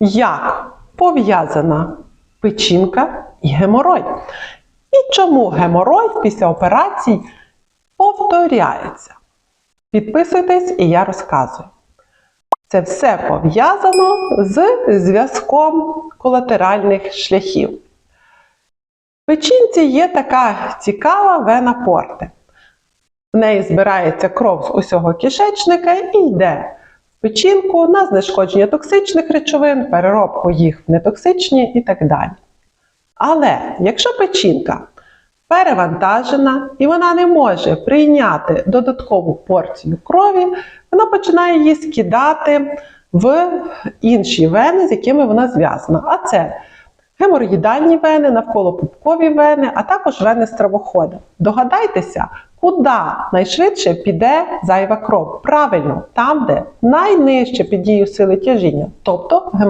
Як пов'язана печінка і геморой? І чому геморой після операцій повторяється? Підписуйтесь і я розказую. Це все пов'язано з зв'язком колатеральних шляхів. В печінці є така цікава вена порти. В неї збирається кров з усього кишечника і йде печінку на знешкодження токсичних речовин, переробку їх в нетоксичні і так далі. Але якщо печінка перевантажена і вона не може прийняти додаткову порцію крові, вона починає її скидати в інші вени, з якими вона зв'язана. А це геморроїдальні вени, навколопупкові вени, а також вени стравохода. Догадайтеся, куди найшвидше піде зайва кров. Правильно, там, де найнижче під дією сили тяжіння, тобто геморроїдальні